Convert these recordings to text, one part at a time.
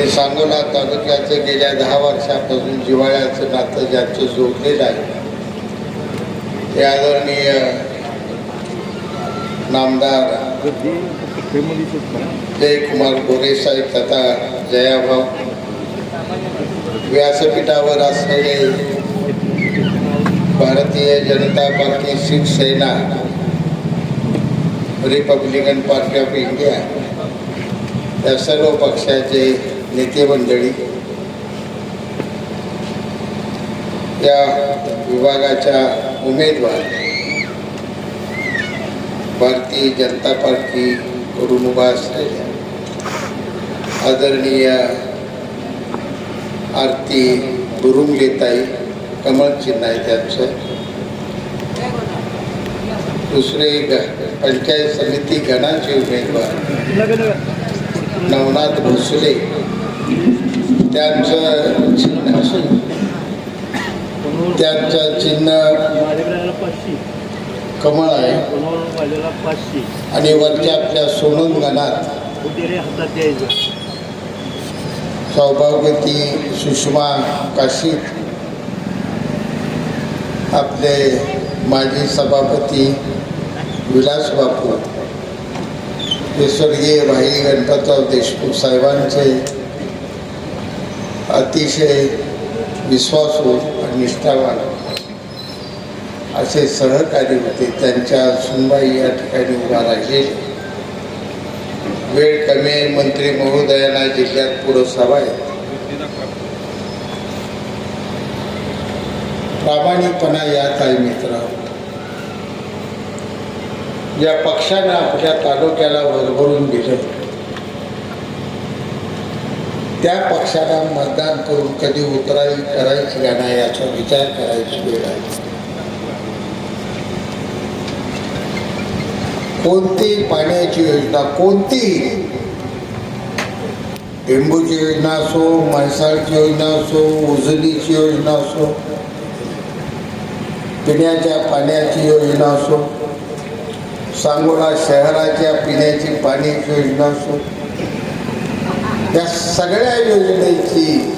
हे सांगोला तालुक्याचं गेल्या दहा वर्षापासून जिव्हाळ्याचं नातं ज्यांचं जोडलेलं आहे. ते आदरणीय नामदार जयकुमार गोरे साहेब तथा जयाभाऊ व्यासपीठावर असलेले Bharatiya Janata Party Shiv Sena Republican Party of India या सर्व पक्षाचे नेते मंडळी या विभागाच्या उमेदवार भारतीय जनता पार्टी कडून उभा असलेल्या आदरणीय आरती बुरुंगलेताई कमल चिन्ह आहे त्यांचं दुसरे ग- पंचायत समिती गणाचे उमेदवार नवनाथ भोसले त्यांचं चिन्ह असून त्यांचं चिन्ह कमळ आहे. आणि वरच्या आपल्या सोनून गणात. सौभाग्यवती सुषमा काशीत. आपले माजी सभापती विलास बापू. हे स्वर्गीय भाई गणपतराव देशमुख साहेबांचे अतिशय विश्वासू आणि निष्ठावान असे सहकारी होते. त्यांच्या सुनबाई या ठिकाणी उभा राहिले वेळ कमी आहे. मंत्री महोदयांना जिल्ह्यात पुढं सभा प्रामाणिकपणा यात आहे मित्र. या पक्षानं आपल्या तालुक्याला भरभरून दिलं. त्या पक्षाला मतदान करून कधी उतराई करायची का नाही याचा विचार करायची वेळ आहे. कोणती पाण्याची योजना कोणती टेंबूची योजना असो म्हैसाळची योजना असो उजनीची योजना असो पिण्याच्या पाण्याची योजना असो सांगोला शहराच्या पिण्याची पाण्याची योजना असो या सगळ्या योजनेची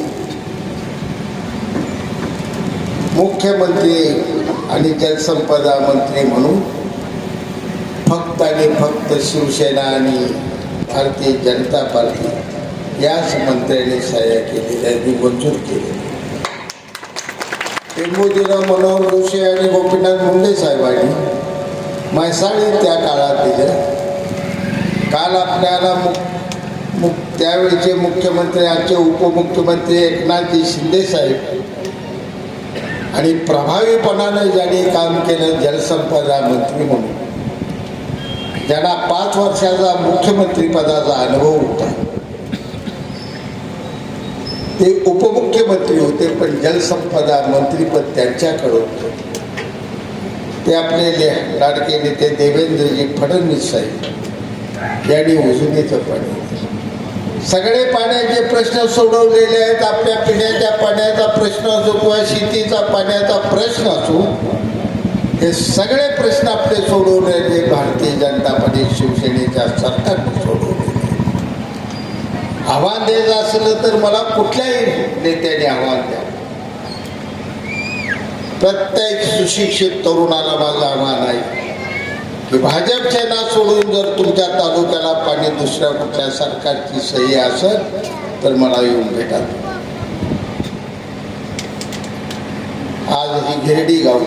मुख्यमंत्री आणि जलसंपदा मंत्री म्हणून फक्त आणि फक्त शिवसेना आणि भारतीय जनता पार्टी याच मंत्र्यांनी सहाय्य केली त्यांनी मंजूर केली टेंबूजीनं मनोहर जोशी आणि गोपीनाथ मुंडे साहेबांनी म्हैसाळी त्या काळात दिल्या. काल आपल्याला मुक त्यावेळचे त्यावेळेचे मुख्यमंत्री आजचे उपमुख्यमंत्री एकनाथजी शिंदे साहेब. आणि प्रभावीपणानं ज्यांनी काम केलं जलसंपदा मंत्री म्हणून. ज्यांना पाच वर्षाचा मुख्यमंत्रीपदाचा अनुभव होता. ते उपमुख्यमंत्री होते पण जलसंपदा मंत्रीपद त्यांच्याकडे होतं. ते आपले लाडके नेते देवेंद्रजी फडणवीस साहेब. यांनी उजनीचं पाणी सगळे पाण्याचे प्रश्न सोडवलेले आहेत आपल्या पिण्याच्या पाण्याचा प्रश्न असो किंवा शेतीचा पाण्याचा प्रश्न असो हे सगळे प्रश्न आपले सोडवलेले भारतीय जनता पार्टी शिवसेनेच्या सरकारने सोडवलेले आव्हान द्यायचं असलं तर मला कुठल्याही नेत्याने आव्हान द्या. प्रत्येक सुशिक्षित तरुणाला माझं आव्हान आहे. भाजपचे भाजपच्या ना सोडून जर तुमच्या तालुक्याला पाणी दुसऱ्या कुठल्या सरकारची सही असेल तर मला येऊन भेटा. आज ही गिरडी गाव.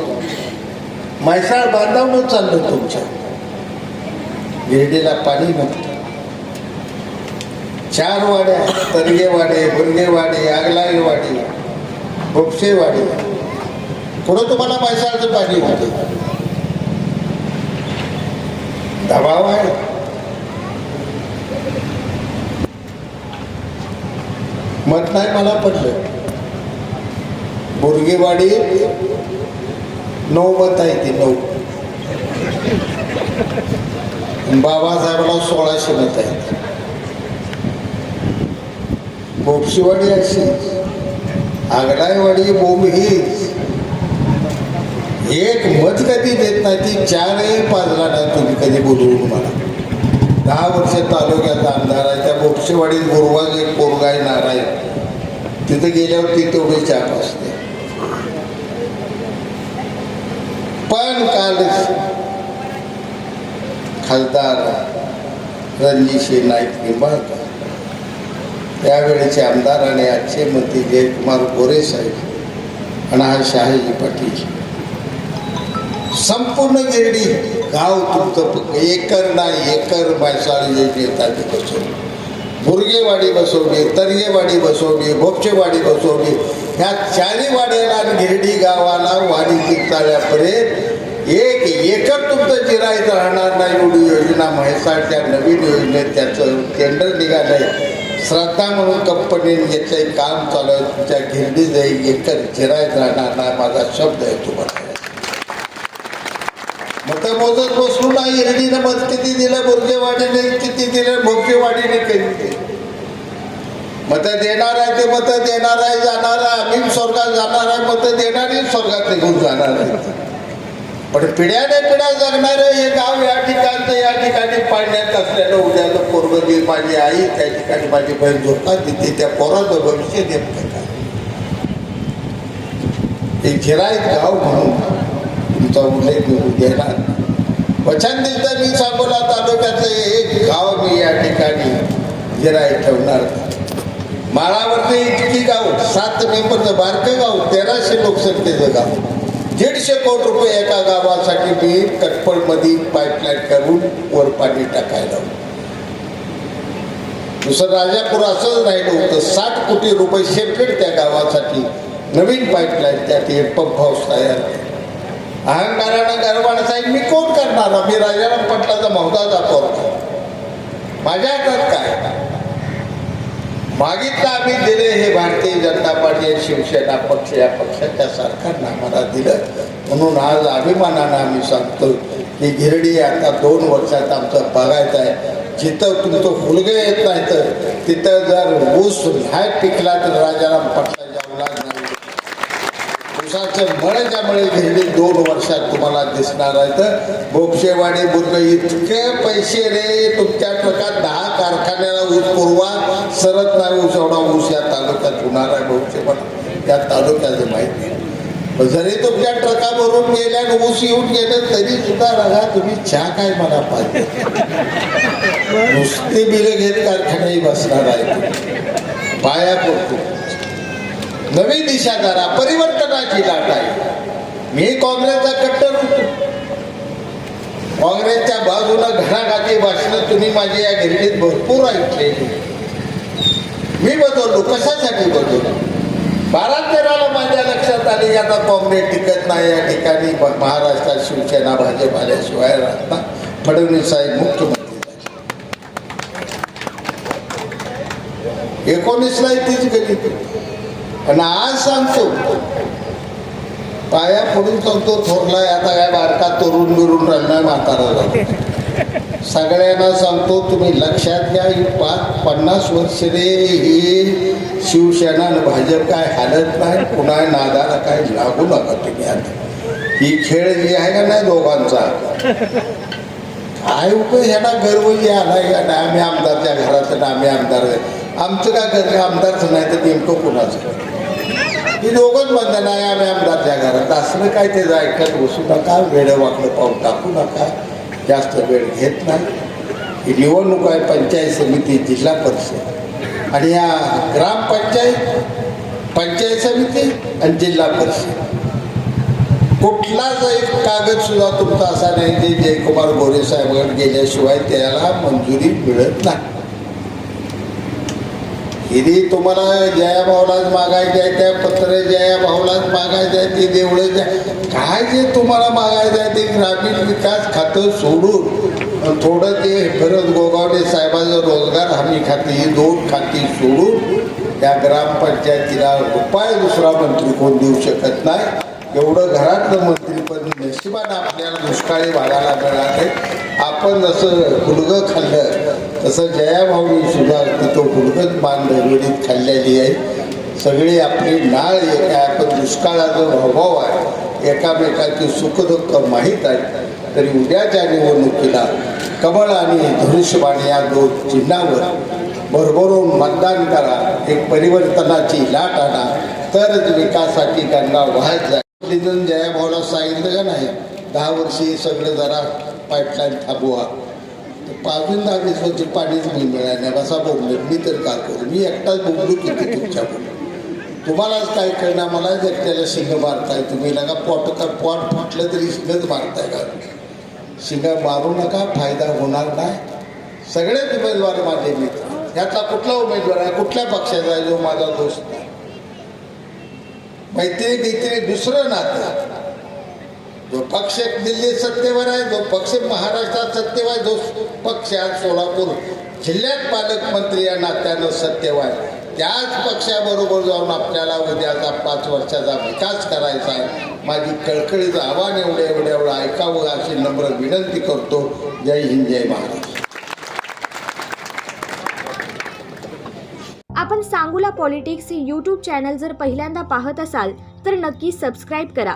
म्हैसाळ बांधावून चाललं तुमच्या. गिरडीला पाणी नव्हतं. चार वाड्या तरगेवाडे बुरगेवाडे आगलाईवाडी बोपसेवाडी पुढं तुम्हाला म्हैसाळचं पाणी होतं. दबाव आहे मत नाही मला पडलं. बोरगेवाडी नऊ मत आहे ती नऊ. बाबासाहेबाला सोळाशे मत आहेत. बोपशीवाडी अशी आगडायवाडी बोंब हीच एक मत कधी देत नाही ती चारही पाजला नाही तुम्ही कधी बोलवून मला दहा वर्ष तालुक्याचा आमदार आहे त्या बोक्षेवाडीत गुरुवाज एक पोरगा आहे तिथे गेल्यावर ती तेवढी चाप असते. पण काल खासदार रणजीशी नाईक निंबाळकर त्यावेळेचे आमदार आणि आजचे मंत्री जयकुमार गोरे साहेब आणि हा शहाजी पाटील संपूर्ण गिरडी गाव तुमचं एकर नाही एकर म्हैसाळ योजनेत बसवली भुरगेवाडी बसवली तरगेवाडी बसवली भोपचेवाडी बसवली ह्या चारी वाड्याला आणि गिरडी गावाला वाडी जिंकताल्यापर्यंत एक एकर तुमचं जिरायचं राहणार नाही. एवढी योजना म्हैसाळच्या नवीन योजनेत त्याचं टेंडर निघालंय. श्रद्धा म्हणून कंपनीने याचं काम चालू आहे. तुमच्या गिरडीत एक एकर जिरायचं राहणार नाही. माझा शब्द आहे तुम्हाला. मग ते मोजत बसलो नाही हिरडीनं मत किती दिलं बोरगेवाडीने किती दिलं भोगेवाडीने किती मग मत देणार आहे ते मत देणार आहे जाणार आहे. आम्ही स्वर्गात जाणार आहे मत देणारी स्वर्गात निघून जाणार आहे पण पिढ्याने पिढ्या जगणारं हे गाव या ठिकाणचं या ठिकाणी पाडण्यात असल्यानं उद्याचं पोरबंदी माझी आई त्या ठिकाणी माझी बहीण झोपतात तिथे त्या पोराचं भविष्य नेमकं काय? एक झिराईत गाव म्हणून. तुमचा उल्लेख मी देणार वचन दिलं मी सांगोला तालुक्यातले एक गाव मी या ठिकाणी गिराय ठेवणार. माळावरती इतकी गाव सात मेंबरचं बारकं गाव तेराशे लोकसंख्येचं गाव. दीडशे कोटी रुपये एका गावासाठी मी कटपळमध्ये पाईपलाईन करून वर पाणी टाकायला. दुसरं राजापूर असंच राहिलं होतं. साठ कोटी रुपये सेपरेट त्या गावासाठी नवीन पाईपलाईन त्यात एक पंप हाऊस तयार केलं. अहंकारानं गर्वानं साहेब मी कोण करणार? मी राजाराम पटलाचा मौदा पोरगा. माझ्या हातात काय? मागितलं आम्ही दिले हे भारतीय जनता पार्टी शिवसेना पक्ष या पक्षाच्या सरकारनं आम्हाला दिलं. म्हणून आज अभिमानानं आम्ही सांगतो की गिरडी आता दोन वर्षात आमचं बघायचं आहे. जिथं तुमचं फुलगं येत नाही तर तिथं जर ऊस नाही पिकला तर राजाराम पटला मळ्याच्या मळे गिरडी दोन वर्षात तुम्हाला दिसणार आहे. तर बोक्षेवाडी बुर्ग इतके पैसे रे तुमच्या ट्रकात दहा कारखान्याला ऊस पुरवा सरत नाही ऊस एवढा ऊस या तालुक्यात होणार आहे बोक्षेवाडा या तालुक्याचं माहिती जरी तुमच्या ट्रका भरून गेल्या ऊस येऊन गेलं तरी सुद्धा बघा तुम्ही चहा काय मला पाहिजे? नुसते बिलं घेत कारखान्याही बसणार आहे. पाया पडतो. नवी दिशा करा परिवर्तनाची लाट आहे. मी काँग्रेसचा कट्टर होतो. काँग्रेसच्या बाजूला घराघाती भाषणं तुम्ही माझी या गिरणीत भरपूर ऐकलेली मी बदललो कशासाठी बदललो? बारा तेराला माझ्या लक्षात आले की आता काँग्रेस टिकत नाही या ठिकाणी. महाराष्ट्रात शिवसेना भाजप आल्याशिवाय राहता फडणवीस साहेब मुख्यमंत्री एकोणीसला तीच गणित पण आज सांगतो पाया पडून सांगतो थोरलाय आता काय बारका तरुण बिरून राहणार म्हातारा सगळ्यांना सांगतो तुम्ही लक्षात घ्या ही पाच पन्नास वर्ष रे ही शिवसेना आणि भाजप काय हालत नाही पुन्हा नादाला काय लागू नका तुम्ही आता. ही खेळ जी आहे का नाही दोघांचा? काय उपयोग ह्याला गर्व जे आलाय का नाही? आम्ही आमदारच्या घरात आम्ही आमदार आमचं काय घर आमदारचं नाही तर नेमकं कुणाचं? ही दोघंच बंधन नाही आम्ही आमदारच्या घरात. असलं काय ते ऐकत बसू नका वेळ वाकडं पाऊल टाकू नका. जास्त वेळ घेत नाही. ही निवडणूक आहे पंचायत समिती जिल्हा परिषद. आणि या ग्रामपंचायत पंचायत समिती आणि जिल्हा परिषद. कुठलाच एक कागदसुद्धा तुमचा असा नाही की जयकुमार गोरे साहेबांकडे गेल्याशिवाय त्याला मंजुरी मिळत नाही. इथे तुम्हाला जया भाऊलाच मागायचे आहे त्या पत्र जया भाऊलाच मागायचे आहे ते देवळं ज्या काय जे तुम्हाला मागायचं आहे ते ग्रामीण विकास खातं सोडून थोडं ते भरत गोगावडे साहेबाचं रोजगार हमी खाती ही दोन खाती सोडून त्या ग्रामपंचायतीला उपाय दुसरा मंत्री कोण देऊ शकत नाही. एवढं घरातलं मंत्रीपद नशिबानं आपल्याला दुष्काळी भागाला मिळाले आपण जसं गुडगं खाल्लं तसं जयाभाऊनी सुद्धा तिथं गुडगंच मान वेळीत खाल्लेली आहे. सगळी आपली नाळ एक आहे आपण दुष्काळाचा अभाव आहे. एकामेकाची सुखदुःख माहीत आहे. तरी उद्याच्या निवडणुकीला कमळ आणि धनुष्यबाण या दोन चिन्हावर भरभरून मतदान करा एक परिवर्तनाची लाट आणा तरच विकासाची गंगा वाहत जाईल जयाभाऊला सांगितलं का नाही? दहा वर्षी हे सगळं जरा पाईपलाईन थांबवा. पाजून दहा दिवसाची पाणीच नाही मिळाल्या कसा बोललो मी तर का करू? मी एकटाच बोललो किती तुमच्या तुम्हालाच काय कळणार? मला एकट्याला शिंग मारताय तुम्ही. लगा पोट का पोट फुटलं तरी शिंगच मारताय का? शिंग मारू नका फायदा होणार नाही. सगळेच उमेदवार माझे मित्र. ह्याचा कुठला उमेदवार आहे? कुठल्या पक्षाचा आहे जो माझा दोस्त? नाही मैत्री मैत्री दुसरं नातं. जो पक्ष दिल्लीत सत्तेवर आहे जो पक्ष महाराष्ट्रात सत्तेवर आहे जो पक्ष आज सोलापूर. जिल्ह्यात पालकमंत्री या नात्यानं सत्तेवर आहे. त्याच पक्षाबरोबर जाऊन आपल्याला उद्याचा पाच वर्षाचा विकास करायचा आहे. माझी कळकळीचं आव्हान एवढं एवढं एवढं ऐकावं अशी नम्र विनंती करतो. जय हिंद जय महाराष्ट्र. आपण सांगूला पॉलिटिक्स हे यूट्यूब चॅनल जर पहिल्यांदा पाहत असाल तर नक्की सबस्क्राईब करा.